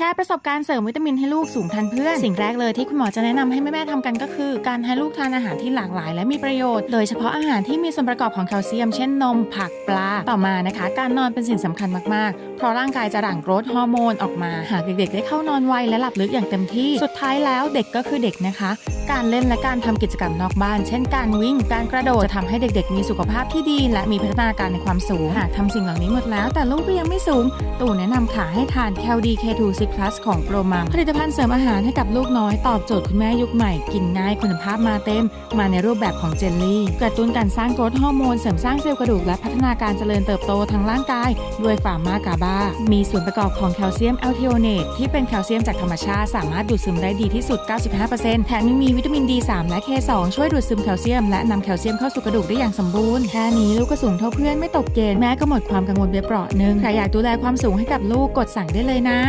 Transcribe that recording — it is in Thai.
แชร์ประสบการณ์เสริมวิตามินให้ลูกสูงทันเพื่อน สิ่งแรกเลยที่คุณหมอจะแนะนำให้แม่ๆทำกันก็คือ การให้ลูกทานอาหารที่หลากหลายและมีประโยชน์ โดยเฉพาะอาหารที่มีส่วนประกอบของแคลเซียม เช่นนม ผักปลา ต่อมานะคะ การนอนเป็นสิ่งสำคัญมากๆ เพราะร่างกายจะหลั่งโกรทฮอร์โมนออกมา หากเด็กๆ ได้เข้านอนไวและหลับลึกอย่างเต็มที่ สุดท้ายแล้วเด็กก็คือเด็กนะคะ การเล่นและการทำกิจกรรมนอกบ้าน เช่น การวิ่ง การกระโดด จะทำให้เด็กๆ มีสุขภาพที่ดี และมีพัฒนาการในความสูง หากทำสิ่งเหล่านี้หมดแล้ว แต่ลูกก็ยังไม่สูง ตู่แนะนำค่ะให้ทาน c a l d K2 6 Plus ของโปรมัมผลิตภัณฑ์เสริมอาหารให้กับลูกน้อยตอบโจทย์คุณแม่ยุคใหม่ กินง่ายคุณภาพมาเต็ม มาในรูปแบบของเจลลี่ กระตุ้นการสร้างกรทฮอร์โมนเสริมสร้างเซลล์กระดูกและพัฒนาการเจริญเติบโตทางร่างกาย ด้วยฟาร์มากาบา มีส่วนประกอบของแคลเซียมแอลเทโอเนตที่เป็นแคลเซียมจากธรรมชาติ สามารถดูดซึมได้ดีที่สุด 95%แถมยังมีวิตามิน D3 และ K2 ช่วยดูดซึมแคลเซียมและนำแคลเซียมเข้าสู่กระดูกได้อย่างสมบูรณ์แค่นี้ลูกก็สูงเท่าเพื่อนไม่ตกเกณฑ์แม่ก็หมดความกังวลไปเปราะหนึงใครอยากดูแลความสูงให้กับลูกกดสั่งได้เลยนะ